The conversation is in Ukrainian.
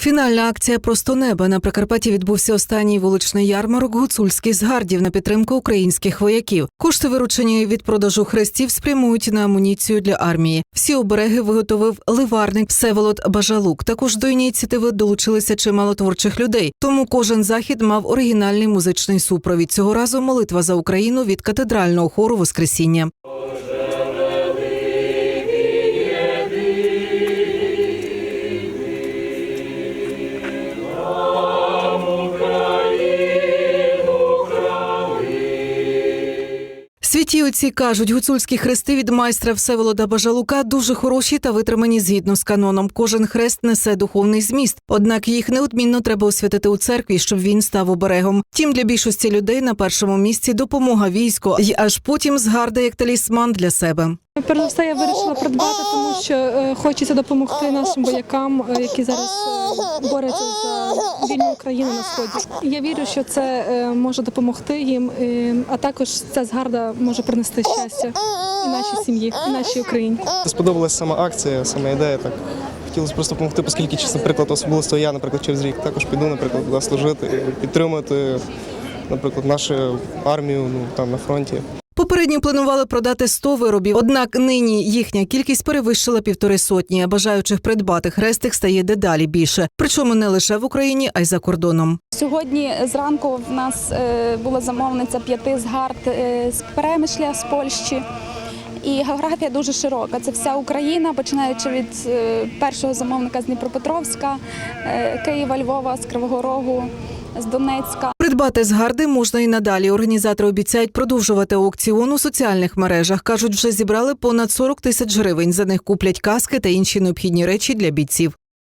Фінальна акція Просто неба на Прикарпатті відбувся останній вуличний ярмарок гуцульських згардів на підтримку українських вояків. Кошти, виручені від продажу хрестів, спрямують на амуніцію для армії. Всі обереги виготовив ливарник Всеволод Бажалук. Також до ініціативи долучилися чимало творчих людей. Тому кожен захід мав оригінальний музичний супровід. Цього разу молитва за Україну від катедрального хору Воскресіння. Святі отці кажуть, гуцульські хрести від майстра Всеволода Бажалука дуже хороші та витримані згідно з каноном. Кожен хрест несе духовний зміст, однак їх неодмінно треба освятити у церкві, щоб він став оберегом. Тім для більшості людей на першому місці допомога війську, і аж потім згарда як талісман для себе. Перш я вирішила придбати, тому що е, хочеться допомогти нашим воякам, е, які зараз е, борються за вільну Україну на сході. Я вірю, що це може допомогти їм, а також ця згарда може принести щастя і нашій сім'ї, і нашій Україні. Сподобалася сама акція, сама ідея. Так хотілося просто допомогти, оскільки, чесно, наприклад, особисто я, наприклад, через рік також піду, наприклад, туди служити, підтримувати, наприклад, нашу армію ну там на фронті. Попередньо планували продати 100 виробів, однак нині їхня кількість перевищила півтори сотні. Бажаючих придбати хрестик стає дедалі більше. Причому не лише в Україні, а й за кордоном. Сьогодні зранку в нас е, була замовниця п'яти згард е, з Перемишля, з Польщі. І географія дуже широка. Це вся Україна, починаючи від е, першого замовника з Дніпропетровська, Києва, Львова, з Кривого Рогу, з Донецька. Придбати згарди можна і надалі. Організатори обіцяють продовжувати аукціон у соціальних мережах. кажуть, вже зібрали понад 40 тисяч гривень. За них куплять каски та інші необхідні речі для бійців.